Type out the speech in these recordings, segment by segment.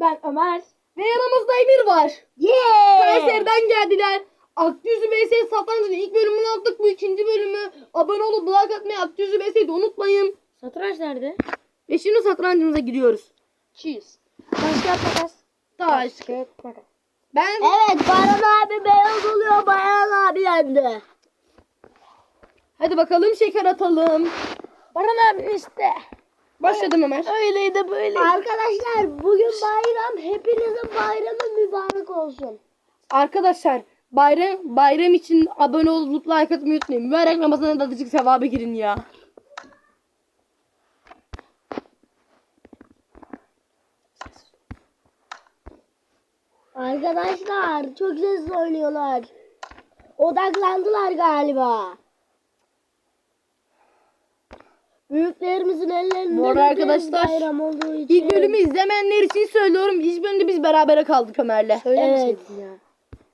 Ben Ömer. Ve yanımızda Emir var. Yeah! Kayseri'den geldiler. Akdüzü vs Satrancı'nın ilk bölümünü attık. Bu ikinci bölümü. Abone olup like atmayı Akdüzü vs'yi de unutmayın. Satranç nerede? Ve şimdi satrancımıza giriyoruz. Cheese. Taş kağıt makas. Taş. kağıt makas. Ben Evet Baran abi beyaz oluyor. Baran abi yendi. hadi bakalım şeker atalım. Baran abi işte. Başladım Ömer. Öyleydi böyle. Arkadaşlar bugün bayram. Hepinizin bayramı mübarek olsun. Arkadaşlar bayram bayram için abone olup like atmayı unutmayın. Mübarek Ramazan'a da azıcık sevaba girin ya. Arkadaşlar çok sesli oynuyorlar. Odaklandılar galiba. Büyüklerimizin ellerinde Bu arkadaşlar, bayram olduğu için. İlk bölümü izlemeyenler için söylüyorum. İlk bölümde biz berabere kaldık Ömer'le. Söylemeseydin ya.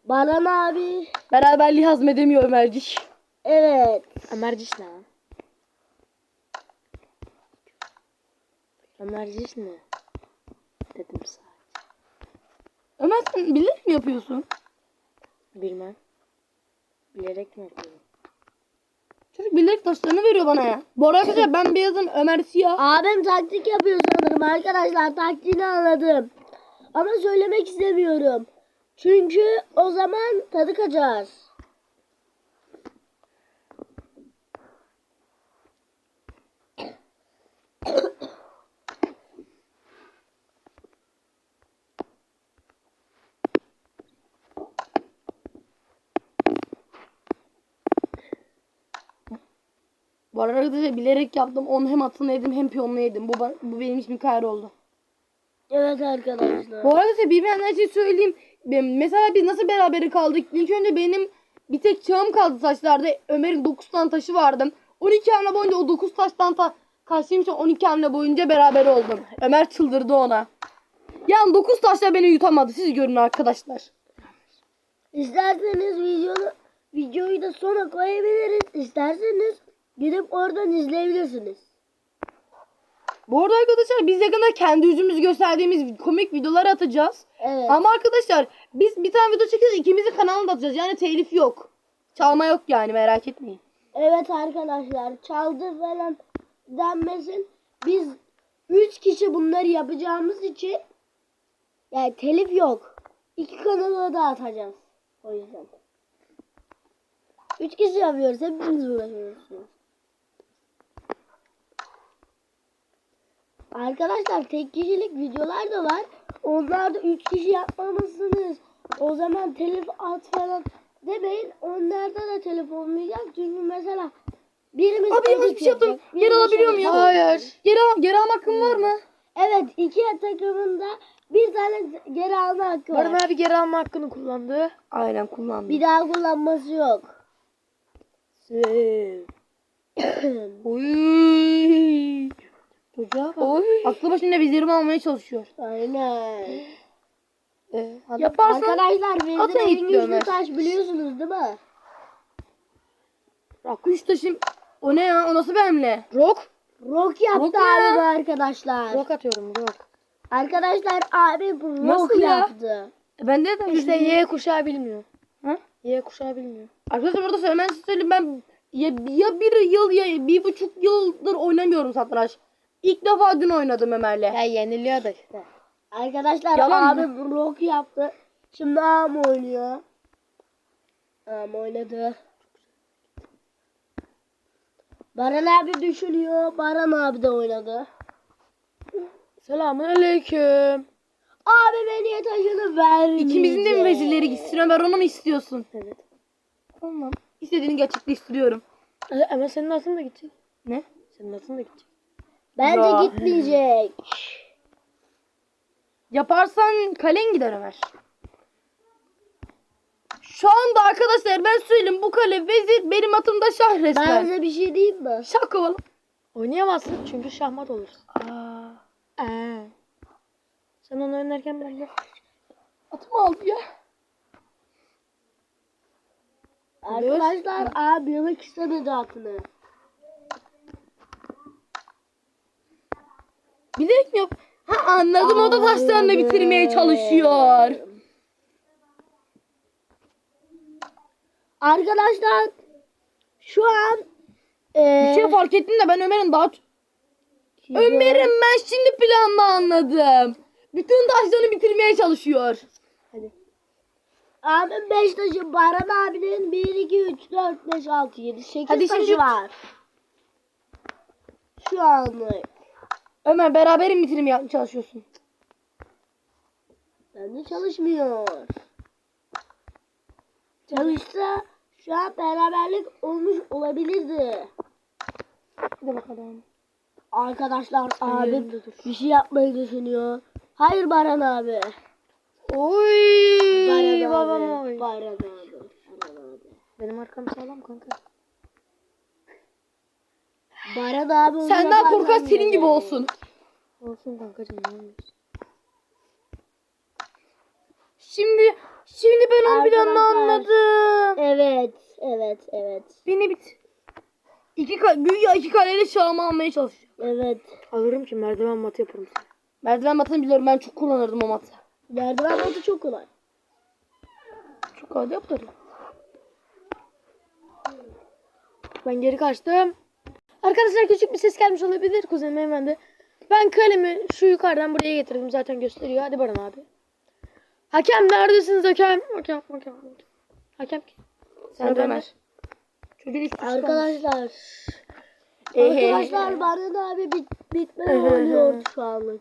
Baran abi. Beraberliği hazmedemiyor Ömercik. Evet. Ömerciş ne? Ömerciş ne? Dedim sadece. Ömer sen bilerek mi yapıyorsun? Bilmem. Bilerek mi yapıyorum? Çocuk bilerek taşlarını veriyor bana ya. Arada arkadaşlar ben beyazım Ömer siyah. Abim taktik yapıyor sanırım arkadaşlar. Taktiğini anladım. Ama söylemek istemiyorum. Çünkü o zaman tadı kaçar. Bu arada bilerek yaptım. Onu hem atını yedim hem piyonunu yedim. Bu, bu benim için kayır oldu. Evet arkadaşlar. Bu arada bilmeyenler için söyleyeyim. Mesela biz nasıl beraber kaldık? İlk önce benim bir tek çağım kaldı taşlarda. Ömer'in 9 tane taşı vardı. 12 hamle boyunca o 9 taştan ta karşıyım için 12 hamle boyunca beraber oldum. Ömer çıldırdı ona. Yani 9 taşla beni yutamadı. Siz görün arkadaşlar. İsterseniz videonu, videoyu da sona koyabiliriz. İsterseniz gidip oradan izleyebilirsiniz. Bu arada arkadaşlar biz yakında kendi yüzümüzü gösterdiğimiz komik videolar atacağız. Evet. Ama arkadaşlar biz bir tane video çekeceğiz ikimizin kanalına da atacağız. Yani telif yok. Çalma yok yani merak etmeyin. Evet arkadaşlar çaldı falan denmesin. Biz 3 kişi bunları yapacağımız için yani telif yok. İki kanala da atacağız. O yüzden. 3 kişi yapıyoruz. Hepimiz uğraşıyorsunuz. Arkadaşlar tek kişilik videolar da var. Onlar da 3 kişi yapmamışsınız. O zaman telif at falan demeyin. Onlarda da telif olmayacak. Çünkü mesela birimiz Abi yanlış bir şey yaptım. birimiz alabiliyor şey muyum? Hayır. Geri, al, geri alma hakkım var mı? Evet iki takımında bir tane geri alma hakkı var. Baran abi geri alma hakkını kullandı. Aynen kullandım. Bir daha kullanması yok. Sev. Oy. Çocuğa bak. Oy. Aklı başında vizirimi almaya çalışıyor. Aynen. Ee, Yaparsan, Arkadaşlar atın bizim güçlü Ömer. taş biliyorsunuz değil mi? Kuş taşım. O ne ya? O nasıl bir hamle? Rock. Rock yaptı Rock ne abi ya? bu arkadaşlar. Rock atıyorum rock. Arkadaşlar abi bu rock Nasıl ya? yaptı. E, Ben de de İşte Y kuşağı bilmiyor. Ha? Y kuşağı bilmiyor. Arkadaşlar burada söylemen söyleyeyim ben ya, ya bir yıl ya bir buçuk yıldır oynamıyorum satranç. İlk defa dün oynadım Ömer'le. Ya yeniliyor da işte. Arkadaşlar Yalan abi bu rock yaptı. Şimdi am oynuyor. Am oynadı. Baran abi düşünüyor. Baran abi de oynadı. Selamun aleyküm. Abi beni taşını vermeyecek. İkimizin de mi vezirleri gitsin Ömer onu mu istiyorsun? Evet. Tamam. İstediğini gerçekleştiriyorum. E, Ama senin atın da gidecek. Ne? Senin atın da gidecek. Bence Ya. gitmeyecek. Yaparsan kalen gider Ömer. Şu anda arkadaşlar ben söyleyeyim bu kale vezir benim atımda şah Ben resmen. size bir şey diyeyim mi? Şah kovalım. Oynayamazsın çünkü şahmat olursun. Aa, Ee. Sen onu oynarken ben de atımı aldı ya. Arkadaşlar abi yemek istemedi atını. Bilerek mi yap? Ha anladım o da taşlarını bitirmeye çalışıyor. Arkadaşlar şu an e, Bir şey fark ettim de ben Ömer'in daha... Ömer'im ben şimdi planını anladım. Bütün taşlarını bitirmeye çalışıyor. Abim 5 taşı, Baran abinin 1, 2, 3, 4, 5, 6, 7, 8 Hadi taşı şimdi- var. Şu anlık. Ömer beraber mi bitirmeye çalışıyorsun? Bende çalışmıyor. Çalışsa şu an beraberlik olmuş olabilirdi. Hadi bakalım. Arkadaşlar abim bir şey yapmayı düşünüyor. Hayır Baran abi. Oy Baran babam abi. oy. Baran abi. Baran abi. Benim arkam sağlam kanka. Baran abi. Senden korkak senin gibi olsun. Olsun kankacığım ne olmuş. Şimdi şimdi ben onun planını Arkadaşlar. anladım. Evet. Evet. Evet. Beni bit. İki ka güya iki kaleyle şahımı almaya çalışıyor. Evet. Alırım ki merdiven matı yaparım sana. Merdiven matını biliyorum ben çok kullanırdım o matı. Merdiven batı çok kolay. Çok kolay da yaparım. Ben geri kaçtım. Arkadaşlar küçük bir ses gelmiş olabilir kuzenim hemen de. Ben kalemi şu yukarıdan buraya getirdim zaten gösteriyor. Hadi Baran abi. Hakem neredesiniz hakem? Hakem hakem. hakem. Kim? Sen Ömer. Çocuğun üstü çıkmış. Arkadaşlar. Arkadaşlar Baran abi bit bitmeden Ehe. oynuyor şu anlık.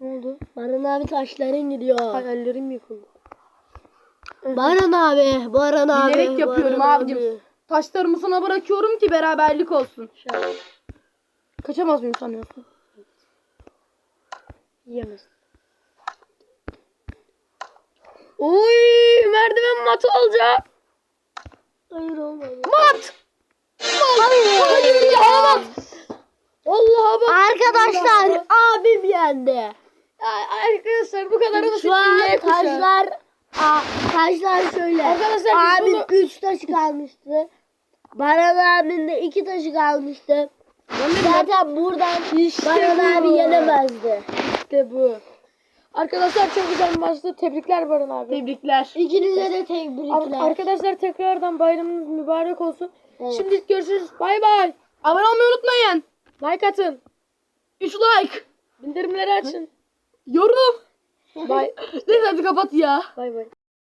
Ne oldu? Baran abi taşların gidiyor. Hayallerim yıkıldı. Baran abi. Baran abi. Bilerek yapıyorum Baran abicim. abi. Taşlarımı sana bırakıyorum ki beraberlik olsun. An Kaçamaz mıyım sanıyorsun? yiyemez. Oy merdiven matı olacak. Hayır olmadı. Mat! Hayır. Hayır ya mat! Allah'a bak. Arkadaşlar abim yendi. Ay, Arkadaşlar bu kadar basit Şu an taşlar Aa, taşlar şöyle. Arkadaşlar abim bunu- 3 taşı kalmıştı. Baran abinin de 2 taşı kalmıştı. Zaten buradan Baran bu. abi yenemezdi. İşte bu. Arkadaşlar çok güzel bir maçtı. Tebrikler Baran abi. Tebrikler. İkinize de Ar- tebrikler. Arkadaşlar tekrardan bayramınız mübarek olsun. Evet. Şimdi görüşürüz. Bay bay. Abone olmayı unutmayın. Like atın. 3 like. Bildirimleri açın. Yorum. Bay Neyse hadi kapat ya. bay bay.